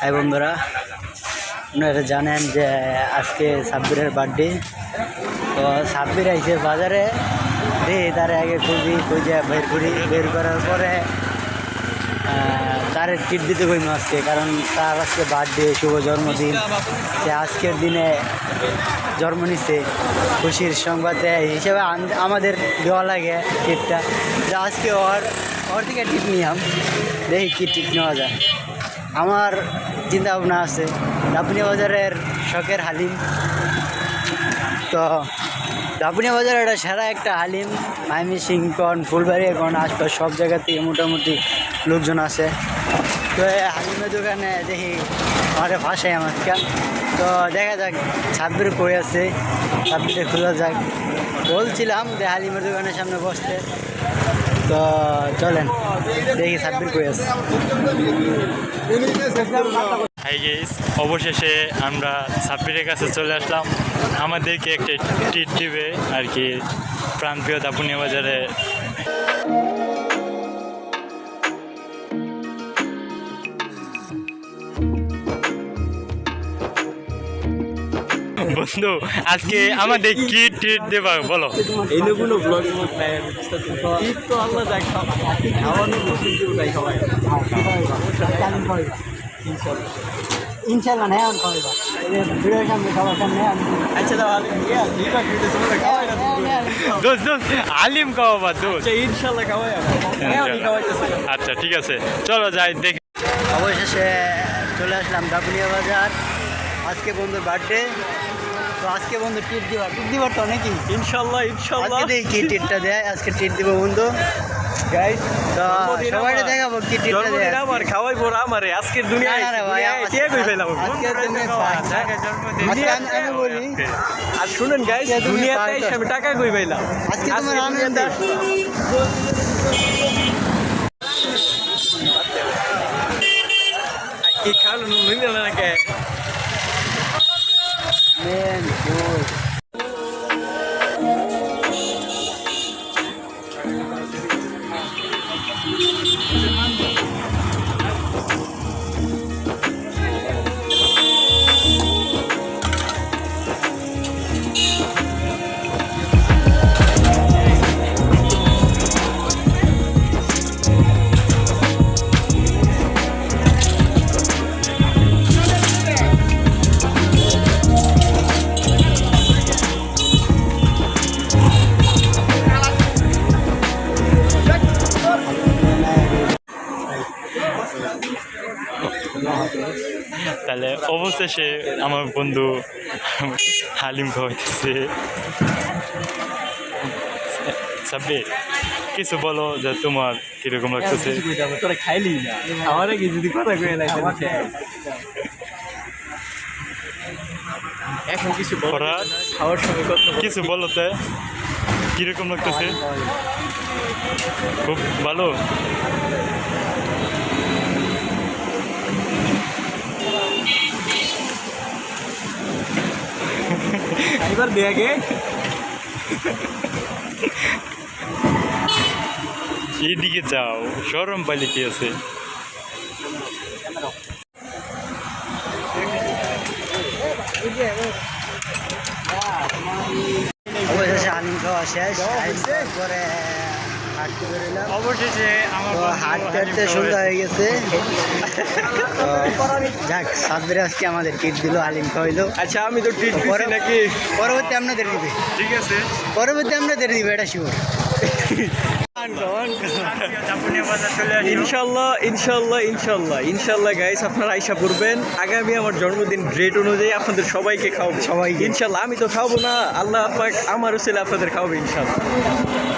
High বন্ধুরা, আপনারা জানেন যে আজকে সাব্বিরের বার্থডে। তো সাব্বির আইছে বাজারে। দেখি তারে আগে খুঁজি, খুঁজে বের করি। বের করার পরে তার ট্রিট দিতে কইম আজকে, কারণ তার আজকে বার্থডে, শুভ জন্মদিন। সে আজকের দিনে জন্ম নিচ্ছে খুশির সংবাদ দেয় হিসেবে আমাদের দেওয়া লাগে ট্রিটটা যে আজকে ওর ওর থেকে ট্রিট নিলাম দেখি কী ট্রিট নেওয়া যায়। আমার চিন্তা ভাবনা আছে। দাপুনিয়া বাজারের শখের হালিম। তো দাপুনিয়া বাজারে একটা সেরা একটা হালিম, মাইমি সিংকন ফুলবাড়ি এখন আশপাশ সব জায়গা থেকে মোটামুটি লোকজন আছে। তো হালিমের দোকানে দেখি আমাদের ভাষায় আমার তো, দেখা যাক ছাব্বির করে আছে ছাব্বিরে খোলা যাক। বলছিলাম যে হালিমের দোকানের সামনে বসতে। তো চলেন, দেখি কই আছে। হাই গেস অবশেষে আমরা সাব্বিরের কাছে চলে আসলাম। আমাদেরকে একটা ট্রিট দিবে আর কি, প্রাণপ্রিয় দাপুনিয়া বাজারে বন্ধু আজকে আমাদের কি ট্রিট দেবা বলো? এইগুলো ব্লগ ঈদ তো আল্লাহ যাই খাওয়ানো খাওয়াই। ইনশাল্লাহ নেই খাওয়াইবা ভিডিওর সামনে সবার সামনে আচ্ছা তোমরা খাওয়াই? না দোস্ত দোস্ত আলিম খাওয়াবা দোস্ত? আচ্ছা খাওয়াই ঠিক আছে চলো যাই দেখি। অবশেষে চলে আসলাম ডাবুনিয়া বাজার। আজকে বন্ধুর বার্থডে তো আজকে বন্ধু ট্রিট দিবার ট্রিট দিবার তো নাকি? ইনশাআল্লাহ ইনশাআল্লাহ আজকে দেখি কি ট্রিটটা দেয়? আজকে ট্রিট দিব বন্ধু। গাইস তো সবাই দেখাবো কি ট্রিটটা দেয় জন্মদিন আমার খাওয়াইবো আমারে। আজকের দুনিয়ায় না, না ভাই, আজকে- কে কই ফেলাম আজকে তুমি। আজকে আমি- বলি আর শুনেন গাইস আজকে দুনিয়াতে এসে আমি টাকা কই পাইলাম? আজকে তোমার আনন্দ কি খাওয়ানো নুন না কে Amen. অবশেষে আমার বন্ধু হালিম খাওয়াইতেছে। সাব্বির কিছু বলো যে তোমার কীরকম লাগতেছে? তোরা খাইলি না। আমার কি যদি কথা কই না এখন কিছু নাই। খাওয়ার সময় কথা কিছু বলো তে কীরকম লাগতেছে? খুব ভালো? এবার দেখে এইদিকে যাও সরম পালি কি আছে? অবশেষে আলিম খাওয়া শেষ আলিম হাঁটতে বেরোলাম। অবশেষে আমার হাঁটতে হাঁটতে সন্ধ্যা হয়ে গেছে। যাক সাব্বির আজকে আমাদের কিট দিল আলিম খাওয়াইলো। আচ্ছা আমি তো ট্রিট পরে- নাকি? পরবর্তী আপনাদের দিবে। ঠিক আছে। পরবর্তী আপনাদের দিবে এটা শিওর ইনশাল্লাহ ইনশাল্লাহ ইনশাল্লাহ। ইনশাল্লাহ গাইস আপনারা আইসা পড়বেন আগামী আমার জন্মদিন ডেট অনুযায়ী আপনাদের সবাইকে খাওয়াবো। সবাইকে। ইনশাল্লাহ আমি তো খাওয়াবো না। আল্লাহ পাক আমারও ছেলে আপনাদের খাওয়াবে ইনশাল্লাহ।